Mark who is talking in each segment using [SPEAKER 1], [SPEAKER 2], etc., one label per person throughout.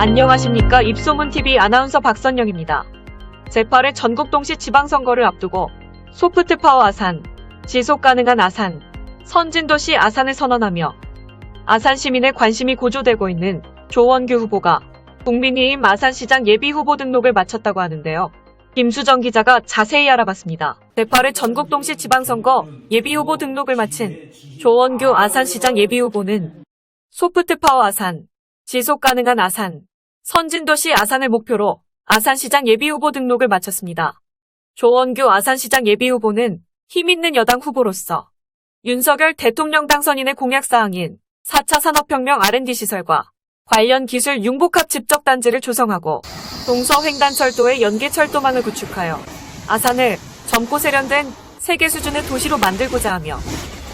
[SPEAKER 1] 안녕하십니까 입소문TV 아나운서 박선영입니다. 제8회 전국 동시 지방선거를 앞두고 소프트파워 아산, 지속가능한 아산, 선진도시 아산을 선언하며 아산 시민의 관심이 고조되고 있는 조원규 후보가 국민의힘 아산시장 예비후보 등록을 마쳤다고 하는데요. 김수정 기자가 자세히 알아봤습니다. 제8회 전국 동시 지방선거 예비후보 등록을 마친 조원규 아산시장 예비후보는 소프트파워 아산, 지속 가능한 아산, 선진도시 아산을 목표로 아산시장 예비후보 등록을 마쳤습니다. 조원규 아산시장 예비후보는 힘있는 여당 후보로서 윤석열 대통령 당선인의 공약사항인 4차 산업혁명 R&D 시설과 관련 기술 융복합 집적단지를 조성하고 동서횡단철도의 연계철도망을 구축하여 아산을 젊고 세련된 세계 수준의 도시로 만들고자 하며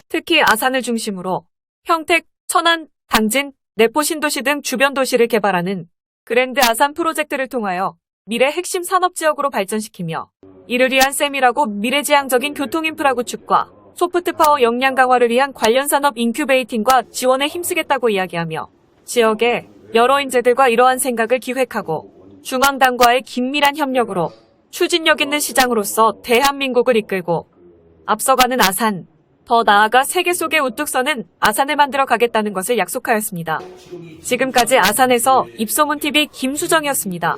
[SPEAKER 1] 특히 아산을 중심으로 평택, 천안, 당진, 내포 신도시 등 주변 도시를 개발하는 그랜드 아산 프로젝트를 통하여 미래 핵심 산업지역으로 발전시키며 이를 위한 세밀하고 미래지향적인 교통인프라 구축과 소프트파워 역량 강화를 위한 관련 산업 인큐베이팅과 지원에 힘쓰겠다고 이야기하며 지역의 여러 인재들과 이러한 생각을 기획하고 중앙당과의 긴밀한 협력으로 추진력 있는 시장으로서 대한민국을 이끌고 앞서가는 아산, 더 나아가 세계 속에 우뚝 서는 아산을 만들어 가겠다는 것을 약속하였습니다. 지금까지 아산에서 입소문TV 김수정이었습니다.